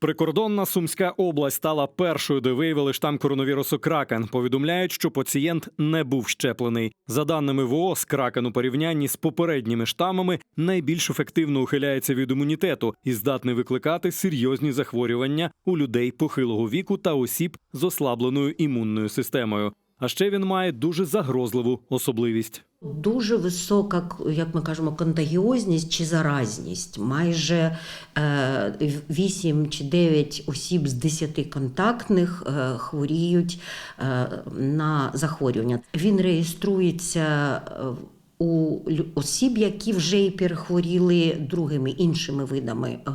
Прикордонна Сумська область стала першою, де виявили штам коронавірусу Кракен. Повідомляють, що пацієнт не був щеплений. За даними ВООЗ, Кракен у порівнянні з попередніми штамами найбільш ефективно ухиляється від імунітету і здатний викликати серйозні захворювання у людей похилого віку та осіб з ослабленою імунною системою. А ще він має дуже загрозливу особливість. Дуже висока, як ми кажемо, контагіозність чи заразність. Майже е, 8 чи 9 осіб з 10 контактних е, хворіють е, на захворювання. Він реєструється е, у осіб, які вже й перехворіли другими іншими видами е,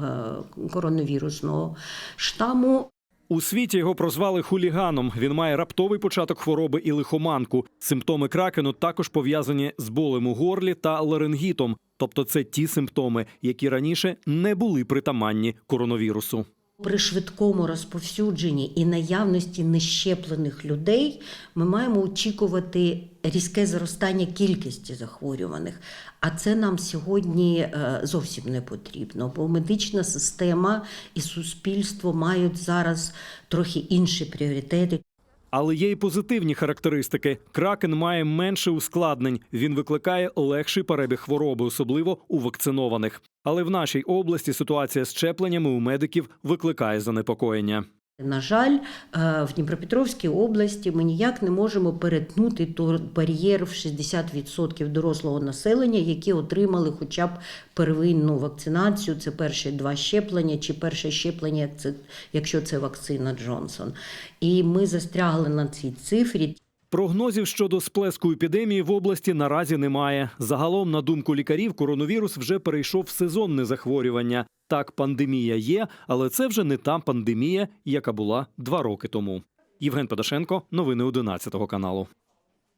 коронавірусного штаму. У світі його прозвали хуліганом. Він має раптовий початок хвороби і лихоманку. Симптоми кракену також пов'язані з болем у горлі та ларингітом. Тобто це ті симптоми, які раніше не були притаманні коронавірусу. При швидкому розповсюдженні і наявності нещеплених людей ми маємо очікувати різке зростання кількості захворюваних. А це нам сьогодні е, зовсім не потрібно, бо медична система і суспільство мають зараз трохи інші пріоритети. Але є й позитивні характеристики. Кракен має менше ускладнень. Він викликає легший перебіг хвороби, особливо у вакцинованих. Але в нашій області ситуація з щепленнями у медиків викликає занепокоєння. На жаль, е, в Дніпропетровській області ми ніяк не можемо перетнути той бар'єр в 60% дорослого населення, які отримали хоча б первинну вакцинацію. Це перші два щеплення, чи перше щеплення, якщо це вакцина Джонсон. І ми застрягли на цій цифрі. Прогнозів щодо сплеску епідемії в області наразі немає. Загалом, на думку лікарів, коронавірус вже перейшов в сезонне захворювання. Так, пандемія є, але це вже не та пандемія, яка була два роки тому. Євген Подашенко, новини 11 каналу.